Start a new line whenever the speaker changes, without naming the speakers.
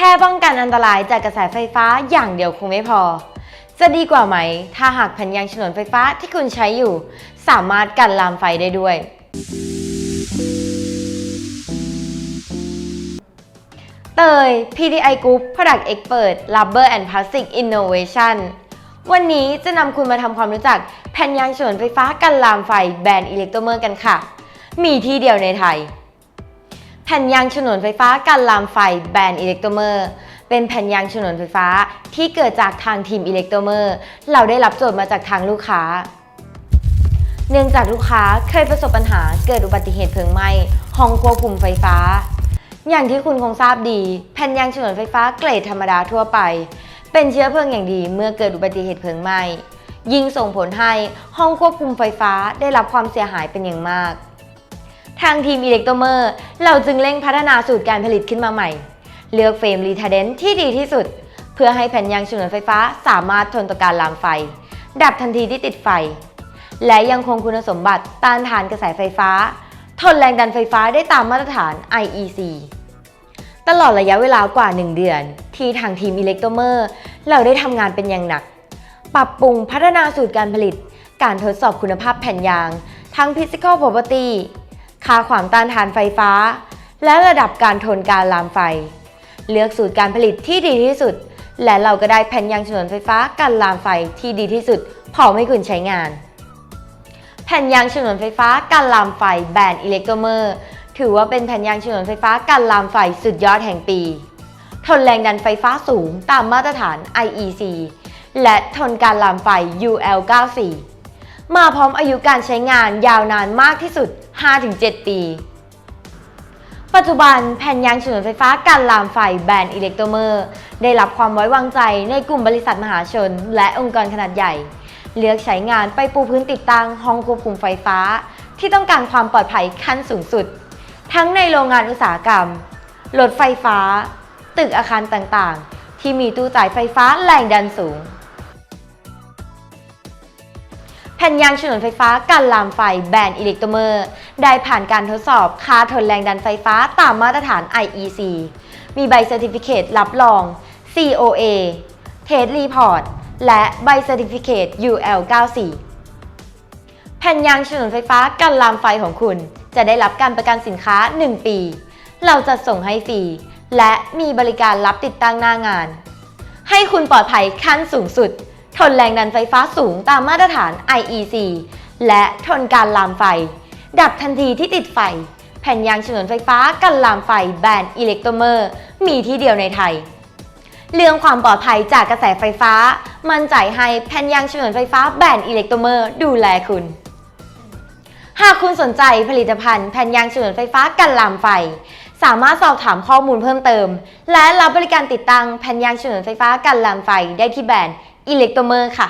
แค่ป้องกันอันตรายจากกระแสไฟฟ้าอย่างเดียวคงไม่พอ จะดีกว่าไหม ถ้าหากแผ่นยางฉนวนไฟฟ้าที่คุณใช้อยู่ สามารถกันลามไฟได้ด้วย เตย PDI Group Product Expert Rubber and Plastic Innovation วันนี้จะนำคุณมาทำความรู้จักแผ่นยางฉนวนไฟฟ้ากันลามไฟแบรนด์อิเล็กโตเมอร์กันค่ะ มีที่เดียวในไทย แผ่นยางฉนวนไฟฟ้ากันลามไฟแบรนด์อิเล็กโตเมอร์เป็นแผ่นยางฉนวนไฟฟ้าที่เกิดจากทางทีมอิเล็กโตเมอร์เราได้รับโจทย์มาจากทางลูกค้า เนื่องจากลูกค้าเคยประสบปัญหาเกิดอุบัติเหตุเพลิงไหม้ห้องควบคุมไฟฟ้า อย่างที่คุณคงทราบดี แผ่นยางฉนวนไฟฟ้าเกรดธรรมดาทั่วไป เป็นเชื้อเพลิงอย่างดีเมื่อเกิดอุบัติเหตุเพลิงไหม้ยิ่งส่งผลให้ห้องควบคุมไฟฟ้าได้รับความเสียหายเป็นอย่างมาก ทางทีมอิเล็กโตเมอร์เราจึงเร่งพัฒนาสูตรการผลิตขึ้นมาใหม่ เลือกเฟรมรีทาเดนที่ดีที่สุด เพื่อให้แผ่นยางฉนวนไฟฟ้าสามารถทนต่อการลามไฟ ดับทันทีที่ติดไฟ และยังคงคุณสมบัติต้านทานกระแสไฟฟ้า ทนแรงดันไฟฟ้าได้ตามมาตรฐาน IEC ตลอดระยะเวลากว่า 1 เดือน ที่ทางทีมอิเล็กโตเมอร์เราได้ทำงานเป็นอย่างหนัก ปรับปรุงพัฒนาสูตรการผลิต การทดสอบคุณภาพแผ่นยาง ทั้ง Physical Property ค่าความต้านทานไฟฟ้า และระดับการทนการลามไฟ เลือกสูตรการผลิตที่ดีที่สุด และเราก็ได้แผ่นยางฉนวนไฟฟ้ากันลามไฟที่ดีที่สุดพร้อมให้คุณใช้งาน แผ่นยางฉนวนไฟฟ้ากันลามไฟแบรนด์อิเล็กโตรเมอร์ถือว่าเป็นแผ่นยางฉนวนไฟฟ้ากันลามไฟสุดยอดแห่งปี ทนแรงดันไฟฟ้าสูงตามมาตรฐาน IEC และทนการลามไฟ UL94 มาพร้อมอายุการใช้งานยาวนานมากที่สุด 5-7 ปี ปัจจุบันแผ่นยางฉนวนไฟฟ้ากันลามไฟแบรนด์อิเล็กโตเมอร์ได้รับความไว้วางใจในกลุ่มบริษัทมหาชน และองค์กรขนาดใหญ่ เลือกใช้งานไปปูพื้นติดตั้งห้องควบคุมไฟฟ้า ที่ต้องการความปลอดภัยขั้นสูงสุด ทั้งในโรงงานอุตสาหกรรมรถไฟฟ้า ตึกอาคารต่างๆ ที่มีตู้จ่ายไฟฟ้าแรงดันสูง แผ่นยางฉนวนไฟฟ้ากันลามไฟแบรนด์อิเล็กโตรเมอร์ได้ผ่านการทดสอบค่าทนแรงดันไฟฟ้าตามมาตรฐาน IEC มีใบเซอร์ติฟิเคตรับรอง COA Test Report และใบเซอร์ติฟิเคต UL94 แผ่นยางฉนวนไฟฟ้ากันลามไฟของคุณ จะได้รับการประกันสินค้า 1 ปี เราจะส่งให้ฟรีและมีบริการรับติดตั้งหน้างาน ให้คุณปลอดภัยขั้นสูงสุด ทนแรงดันไฟฟ้าสูงตามมาตรฐาน IEC และทนการลามไฟ ดับทันทีที่ติดไฟ แผ่นยางฉนวนไฟฟ้ากันลามไฟแบรนด์อิเล็กโตเมอร์ มีที่เดียวในไทย เรื่องความปลอดภัยจากกระแสไฟฟ้า มั่นใจให้แผ่นยางฉนวนไฟฟ้าแบรนด์อิเล็กโตเมอร์ดูแลคุณ หากคุณสนใจผลิตภัณฑ์แผ่นยางฉนวนไฟฟ้ากันลามไฟ สามารถสอบถามข้อมูลเพิ่มเติม และรับบริการติดตั้งแผ่นยางฉนวนไฟฟ้ากันลามไฟได้ที่แบรนด์ อิเล็กโตรเมอร์ค่ะ